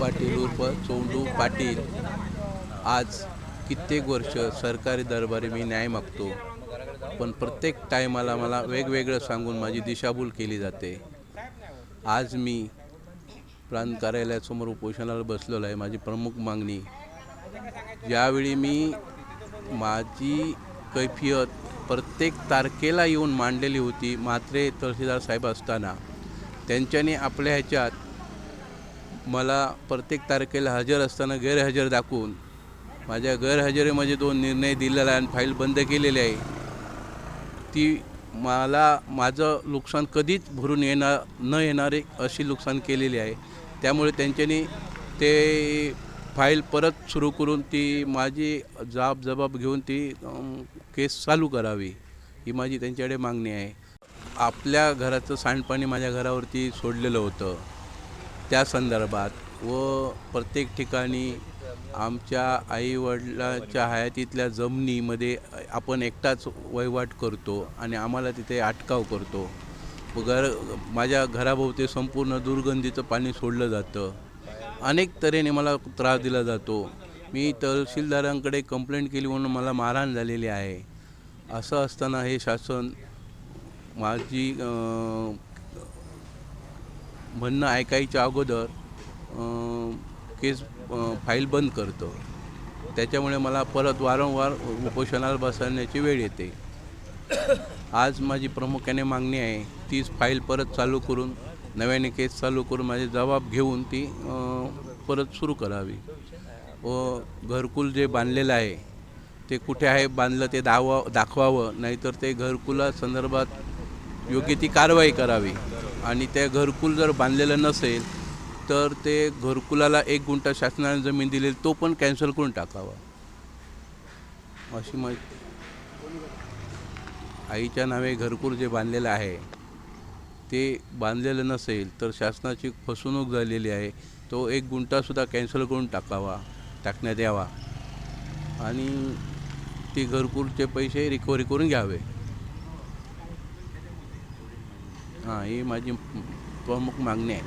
पाटील उर्फ चोंडू पाटील. आज कित्येक वर्ष सरकारी दरबारी मी न्याय मागतो. पण प्रत्येक टायमाला मला वेगवेगळं सांगून माझी दिशाभूल केली जाते. आज मी प्रांत कार्यालयासमोर उपोषणाला बसलेलो आहे माझी प्रमुख मागणी. ज्यावेळी मी माझी कैफियत प्रत्येक तारखेला येऊन मांडलेली होती मात्रे तहसीलदार साहेब असताना त्यांच्याने आपल्या ह्याच्यात मला प्रत्येक तारखेला हजर असताना गैरहजर दाखवून माझ्या गैरहजेरीमध्ये दोन निर्णय दिलेला आहे आणि फाईल बंद केलेली आहे ती मला माझं नुकसान कधीच भरून येणार न येणारे अशी नुकसान केलेली आहे. त्यामुळे त्यांच्यानी ते फाईल परत सुरू करून ती माझी जाब जबाब घेऊन ती केस चालू करावी ही माझी त्यांच्याकडे मागणी आहे. आपल्या घराचं सांडपाणी माझ्या घरावरती सोडलेलं होतं. त्या संदर्भात व प्रत्येक ठिकाणी आमच्या आईवडिलांच्या हयातीतल्या जमिनीमध्ये आपण एकटाच वहिवाट करतो आणि आम्हाला तिथे अटकाव करतो. व घर माझ्या घराभोवती संपूर्ण दुर्गंधीचं पाणी सोडलं जातं. अनेक तऱ्हेने मला त्रास दिला जातो. मी तहसीलदारांकडे कंप्लेंट केली म्हणून मला मारहाण झालेली आहे. असं असताना हे शासन माझी म्हणणं ऐकायच्या अगोदर केस फाईल बंद करतो. त्याच्यामुळे मला परत वारंवार उपोषणाला बसवण्याची वेळ येते. आज माझी प्रामुख्याने मागणी आहे तीच फाईल परत चालू करून नव्याने केस चालू करून माझे जबाब घेऊन ती परत सुरू करावी. व घरकुल जे बांधलेलं आहे ते कुठे आहे बांधलं ते दावा दाखवावं नाहीतर ते घरकुला संदर्भात योग्य ती कारवाई करावी. आणि त्या घरकुल जर बांधलेलं नसेल तर ते घरकुलाला एक गुंठा शासनाने जमीन दिलेली तो पण कॅन्सल करून टाकावा. अशी माहिती आईच्या नावे घरकुल जे बांधलेलं आहे ते बांधलेलं नसेल तर शासनाची फसवणूक झालेली आहे तो एक गुंठासुद्धा कॅन्सल करून टाकावा टाकण्यात यावा. आणि ती घरकुलचे पैसे रिकव्हरी करून घ्यावे. हां ही माझी प्रमुख मागणी आहे